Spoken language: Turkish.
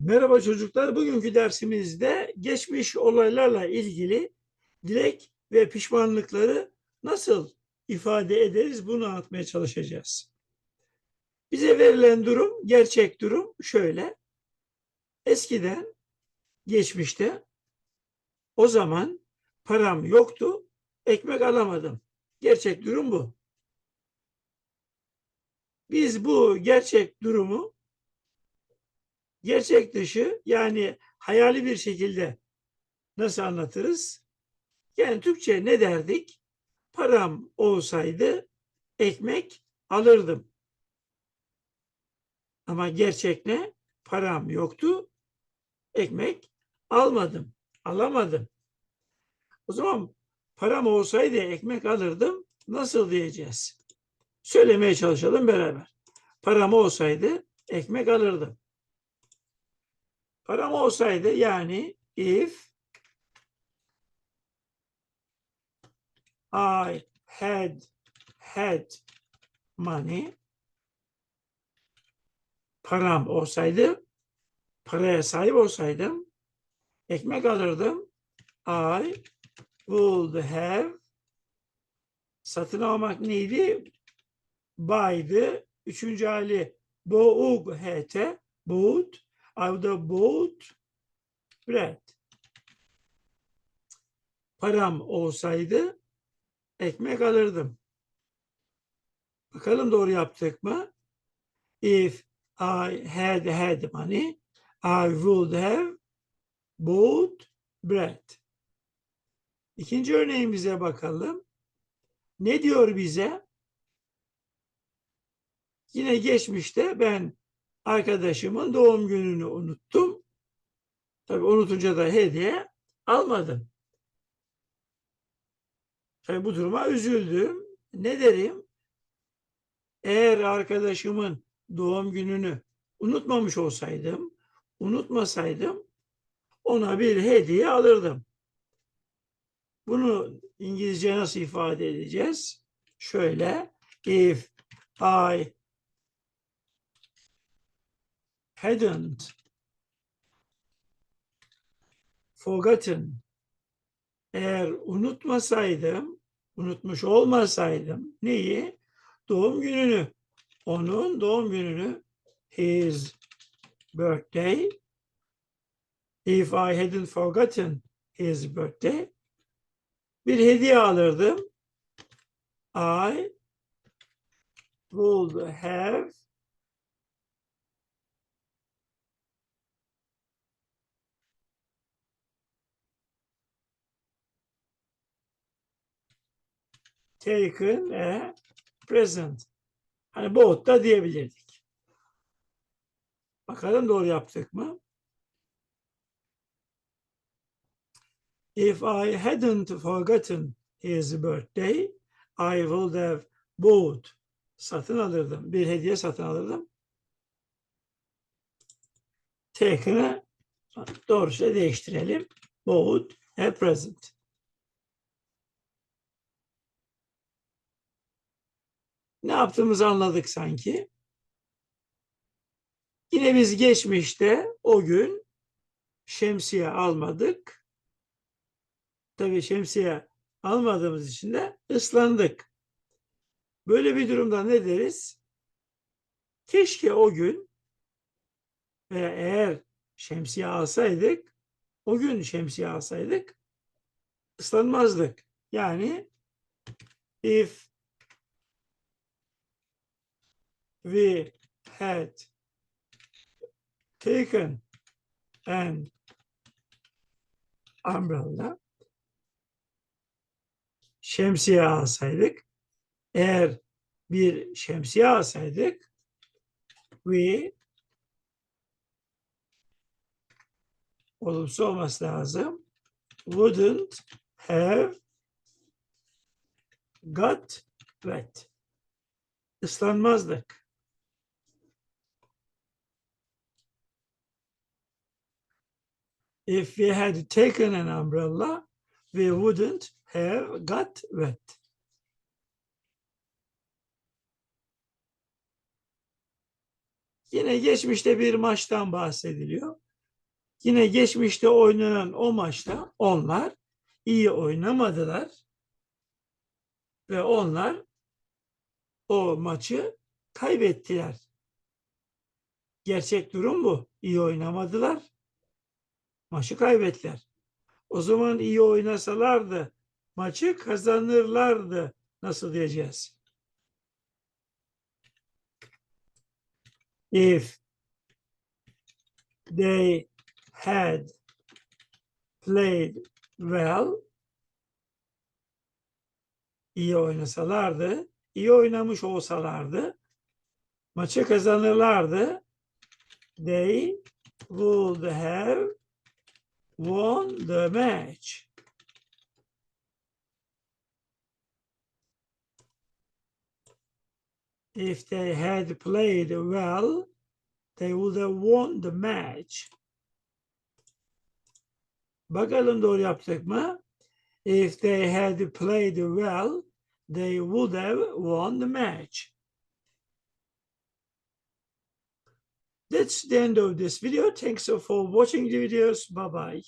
Merhaba çocuklar. Bugünkü dersimizde geçmiş olaylarla ilgili dilek ve pişmanlıkları nasıl ifade ederiz bunu anlatmaya çalışacağız. Bize verilen durum, gerçek durum şöyle. Eskiden, geçmişte o zaman param yoktu, ekmek alamadım. Gerçek durum bu. Biz bu gerçek durumu gerçek dışı yani hayali bir şekilde nasıl anlatırız? Yani Türkçe ne derdik? Param olsaydı ekmek alırdım. Ama gerçek ne? Param yoktu. Ekmek almadım. Alamadım. O zaman param olsaydı ekmek alırdım. Nasıl diyeceğiz? Söylemeye çalışalım beraber. Param olsaydı ekmek alırdım. Param olsaydı yani if I had had money param olsaydı paraya sahip olsaydım ekmek alırdım I would have satın almak neydi? Buy'dı. Üçüncü hali boğuk ht bought I would have bought bread. Param olsaydı ekmek alırdım. Bakalım doğru yaptık mı? If I had had money, I would have bought bread. İkinci örneğimize bakalım. Ne diyor bize? Yine geçmişte ben arkadaşımın doğum gününü unuttum. Tabii unutunca da hediye almadım. Tabii bu duruma üzüldüm. Ne derim? Eğer arkadaşımın doğum gününü unutmamış olsaydım, unutmasaydım ona bir hediye alırdım. Bunu İngilizce nasıl ifade edeceğiz? Şöyle, if I hadn't forgotten eğer unutmasaydım, unutmuş olmasaydım neyi? Doğum gününü. Onun doğum gününü his birthday if I hadn't forgotten his birthday bir hediye alırdım. I would have taken a present. Hani both da diyebilirdik. Bakalım doğru yaptık mı? If I hadn't forgotten his birthday, I would have bought. Satın alırdım. Bir hediye satın alırdım. Taken'ı doğrusuyla değiştirelim. Bought a present. Ne yaptığımızı anladık sanki. Yine biz geçmişte o gün şemsiye almadık. Tabii şemsiye almadığımız için de ıslandık. Böyle bir durumda ne deriz? Keşke o gün veya eğer şemsiye alsaydık, o gün şemsiye alsaydık ıslanmazdık. Yani if we had taken an umbrella şemsiye alsaydık eğer bir şemsiye alsaydık we olumsuz olması lazım wouldn't have got wet ıslanmazdık. If we had taken an umbrella, we wouldn't have got wet. Yine geçmişte bir maçtan bahsediliyor. Yine geçmişte oynanan o maçta onlar iyi oynamadılar ve onlar o maçı kaybettiler. Gerçek durum bu. İyi oynamadılar. Maçı kaybettiler. O zaman iyi oynasalardı maçı kazanırlardı. Nasıl diyeceğiz? If they had played well iyi oynasalardı, iyi oynamış olsalardı maçı kazanırlardı. They would have won the match. If they had played well, they would have won the match. Bakalım doğru yaptık mı? If they had played well, they would have won the match. That's the end of this video. Thanks for watching the videos. Bye bye.